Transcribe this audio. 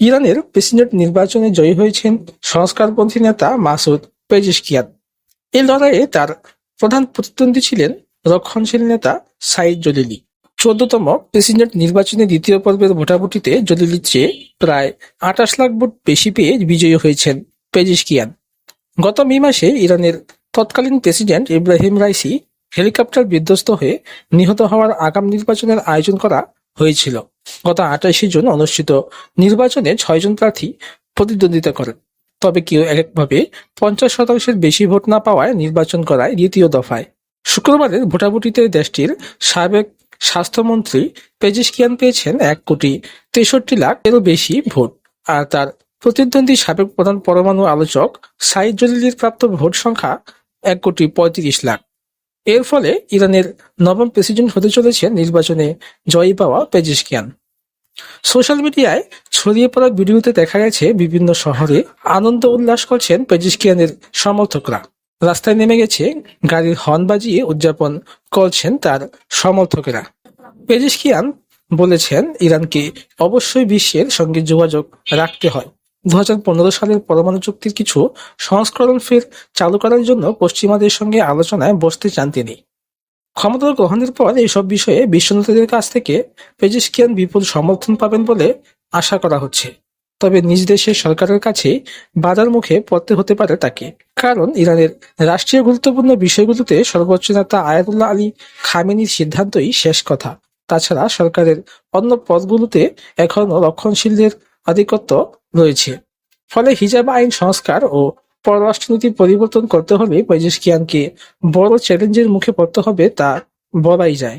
ইরানের প্রেসিডেন্ট নির্বাচনে জয়ী হয়েছেন সংস্কারপন্থী নেতা মাসুদ পেজিশকিয়ান। এই লড়াইয়ে তার প্রধান প্রতিদ্বন্দ্বী ছিলেন রক্ষণশীল নেতা সাইদ জলিলি। চোদ্দতম প্রেসিডেন্ট নির্বাচনে দ্বিতীয় পর্বের ভোটাভুটিতে জলিলির চেয়ে প্রায় আঠাশ লাখ ভোট বেশি পেয়ে বিজয়ী হয়েছেন পেজিশকিয়ান। গত মে মাসে ইরানের তৎকালীন প্রেসিডেন্ট ইব্রাহিম রাইসি হেলিকপ্টার বিধ্বস্ত হয়ে নিহত হওয়ার আগাম নির্বাচনের আয়োজন করা হয়েছিল। গত আঠাশে জুন অনুষ্ঠিত নির্বাচনে ছয়জন প্রার্থী প্রতিদ্বন্দ্বিতা করেন। তবে কেউ একভাবে পঞ্চাশ শতাংশের বেশি ভোট না পাওয়ায় নির্বাচন করায় দ্বিতীয় দফায়। শুক্রবারের ভোটাভুটিতে দেশটির সাবেক স্বাস্থ্যমন্ত্রী পেজিশকিয়ান পেয়েছেন এক কোটি তেষট্টি লাখ এরও বেশি ভোট। আর তার প্রতিদ্বন্দ্বী সাবেক প্রধান পরমাণু আলোচক সাইদ জলিলির প্রাপ্ত ভোট সংখ্যা এক কোটি পঁয়ত্রিশ লাখ। এর ফলে ইরানের নবম প্রেসিডেন্ট হতে চলেছেন নির্বাচনে জয়ী পাওয়া পেজিশকিয়ান। সোশ্যাল মিডিয়ায় ছড়িয়ে পড়া ভিডিওতে দেখা গেছে বিভিন্ন শহরে আনন্দ উল্লাস করছেন পেজিশকিয়ানের সমর্থকরা। রাস্তায় নেমে গেছে গাড়ির হর্ন বাজিয়ে উদযাপন করছেন তার সমর্থকেরা। পেজিশকিয়ান বলেছেন, ইরানকে অবশ্যই বিশ্বের সঙ্গে যোগাযোগ রাখতে হয়। দু হাজার পনেরো সালের পরমাণু চুক্তির কিছু সংস্করণ ফের চালু করার জন্য পশ্চিমাদের সঙ্গে আলোচনায় বসতে চান তিনি। ক্ষমতা গ্রহণের পর এইসব বিষয়ে বিশ্ব নেতাদের কাছ থেকে পেজিশকিয়ান বিপুল সমর্থন পাবেন বলে আশা করা হচ্ছে। তবে নিজ দেশের সরকারের কাছে বাজার মুখে পড়তে হতে পারে তাকে। কারণ ইরানের রাষ্ট্রীয় গুরুত্বপূর্ণ বিষয়গুলোতে সর্বোচ্চ নেতা আয়াতুল্লাহ আলী খামেনির সিদ্ধান্তই শেষ কথা। তাছাড়া সরকারের অন্য পদগুলোতে এখনও রক্ষণশীলদের আধিপত্য রয়েছে। ফলে হিজাব আইন সংস্কার ও পররাষ্ট্রনীতি পরিবর্তন করতে হলে পেজিশকিয়ানকে বড় চ্যালেঞ্জের মুখে পড়তে হবে তা বলাই যায়।